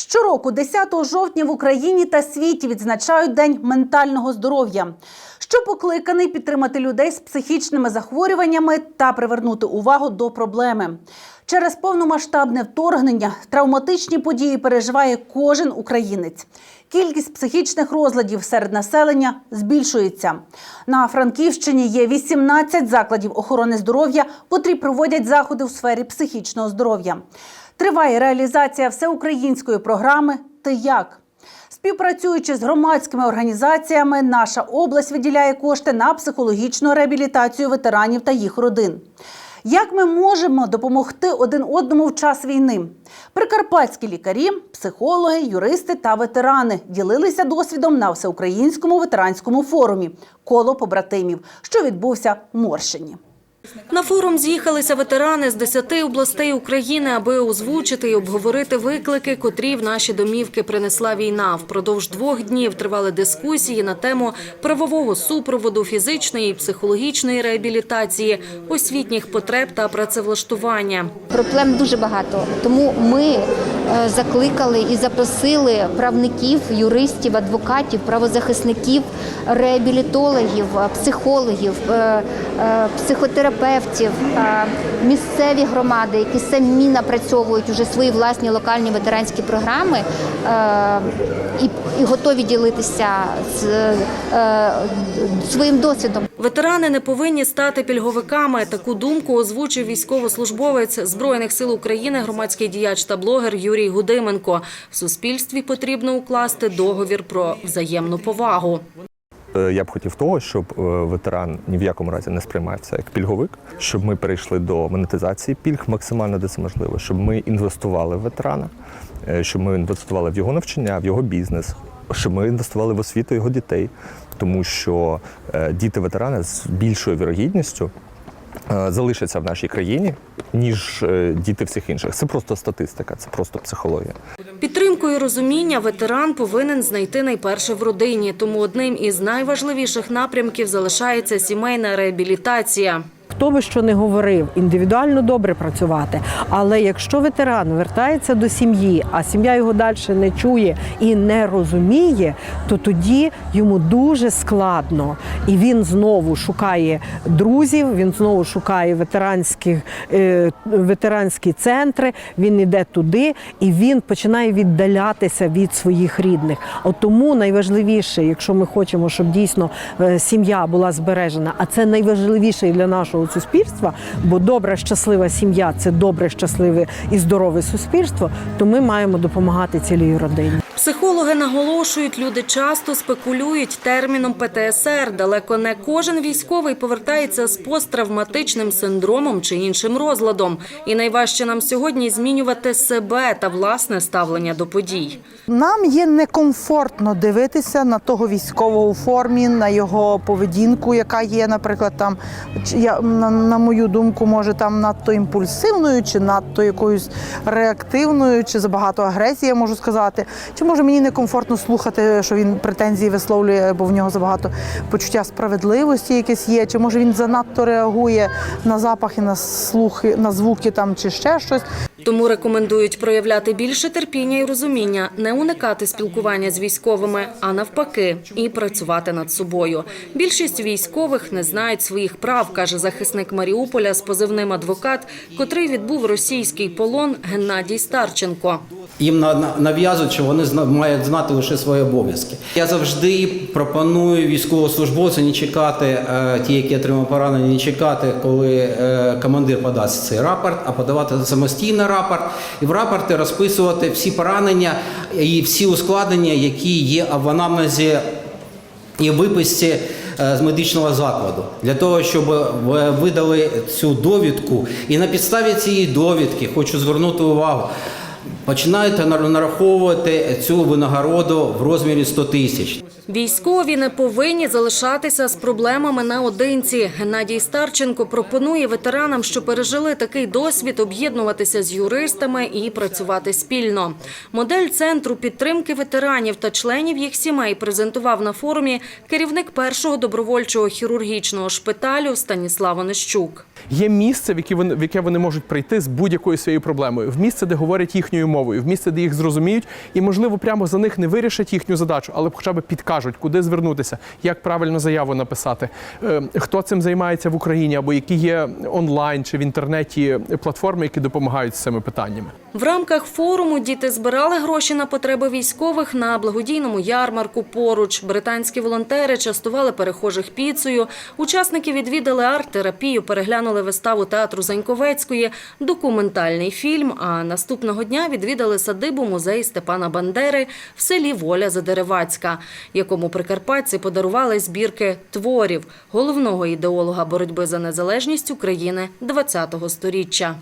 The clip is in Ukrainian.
Щороку, 10 жовтня в Україні та світі відзначають День ментального здоров'я, що покликаний підтримати людей з психічними захворюваннями та привернути увагу до проблеми. Через повномасштабне вторгнення травматичні події переживає кожен українець. Кількість психічних розладів серед населення збільшується. На Франківщині є 18 закладів охорони здоров'я, котрі проводять заходи у сфері психічного здоров'я. Триває реалізація всеукраїнської програми Ти як. Співпрацюючи з громадськими організаціями, наша область виділяє кошти на психологічну реабілітацію ветеранів та їх родин. Як ми можемо допомогти один одному в час війни? Прикарпатські лікарі, психологи, юристи та ветерани ділилися досвідом на всеукраїнському ветеранському форумі Коло побратимів, що відбувся в Морщині. На форум з'їхалися ветерани з 10 областей України, аби озвучити і обговорити виклики, котрі в наші домівки принесла війна. Впродовж двох днів тривали дискусії на тему правового супроводу, фізичної і психологічної реабілітації, освітніх потреб та працевлаштування. Проблем дуже багато. Тому ми закликали і запросили правників, юристів, адвокатів, правозахисників, реабілітологів, е, психологів, е, е, психотерапевтів, е, місцеві громади, які самі напрацьовують уже свої власні локальні ветеранські програми е, і, готові ділитися з е, своїм досвідом. Ветерани не повинні стати пільговиками. Таку думку озвучив військовослужбовець Збройних сил України, громадський діяч та блогер Юрій Гудименко. В суспільстві потрібно укласти договір про взаємну повагу. Е, Я б хотів того, щоб е, ветеран ні в якому разі не сприймався як пільговик, щоб ми перейшли до монетизації пільг максимально де це можливо, щоб ми інвестували в ветерана, е, щоб ми інвестували в його навчання, в його бізнес, щоб ми інвестували в освіту його дітей, тому що е, діти ветерани з більшою вірогідністю е, залишаться в нашій країні, ніж е, діти всіх інших. Це просто статистика, це просто психологія. Підтримку і розуміння ветеран повинен знайти найперше в родині. Тому одним із найважливіших напрямків залишається сімейна реабілітація. Хто би що не говорив, індивідуально добре працювати. Але якщо ветеран вертається до сім'ї, а сім'я його далі не чує і не розуміє, то тоді йому дуже складно. І він знову шукає друзів, він знову шукає ветеранські, е, ветеранські центри, він йде туди і він починає віддалятися від своїх рідних. От тому найважливіше, якщо ми хочемо, щоб дійсно е, сім'я була збережена, а це найважливіше для нашого суспільства, бо добра, щаслива сім'я це добре, щасливе і здорове суспільство, то ми маємо допомагати цілій родині. Психологи наголошують, люди часто спекулюють терміном ПТСР. Далеко не кожен військовий повертається з посттравматичним синдромом чи іншим розладом. І найважче нам сьогодні змінювати себе та власне ставлення до подій. Нам є некомфортно дивитися на того військового у формі, на його поведінку, яка є, наприклад, там я на, мою думку, може там надто імпульсивною, чи надто якоюсь реактивною, чи забагато агресії, я можу сказати. Чи може мені некомфортно слухати, що він претензії висловлює, бо в нього забагато почуття справедливості якесь є, чи може він занадто реагує на запахи, на слухи, на звуки там чи ще щось. Тому рекомендують проявляти більше терпіння і розуміння, не уникати спілкування з військовими, а навпаки, і працювати над собою. Більшість військових не знають своїх прав, каже захисник Маріуполя з позивним адвокат, котрий відбув російський полон Геннадій Старченко. Їм на- на- нав'язують, що вони мають знати лише свої обов'язки. Я завжди пропоную військовослужбовцю не чекати, е, ті, які отримали поранення, не чекати, коли е, командир подасть цей рапорт, а подавати самостійно рапорт і в рапорті розписувати всі поранення і всі ускладнення, які є в анамнезі і виписці е, з медичного закладу для того, щоб видали цю довідку. І на підставі цієї довідки хочу звернути увагу. Починаєте нараховувати цю винагороду в розмірі 100 тисяч. Військові не повинні залишатися з проблемами наодинці. Геннадій Старченко пропонує ветеранам, що пережили такий досвід, об'єднуватися з юристами і працювати спільно. Модель центру підтримки ветеранів та членів їх сімей презентував на форумі керівник першого добровольчого хірургічного шпиталю Станіслав Онищук. Є місце, в яке в яке вони можуть прийти з будь-якою своєю проблемою, в місце, де говорять їхньою мовою, в місце, де їх зрозуміють, і можливо прямо за них не вирішать їхню задачу, але хоча б підкажуть, куди звернутися, як правильно заяву написати, е, хто цим займається в Україні, або які є онлайн чи в інтернеті платформи, які допомагають з цими питаннями. В рамках форуму діти збирали гроші на потреби військових на благодійному ярмарку поруч. Британські волонтери частували перехожих піцею. Учасники відвідали арт-терапію, переглянули виставу театру Заньковецької, документальний фільм. А наступного дня відвідали садибу музей Степана Бандери в селі Воля Задеревацька, якому прикарпатці подарували збірки творів головного ідеолога боротьби за незалежність України ХХ століття.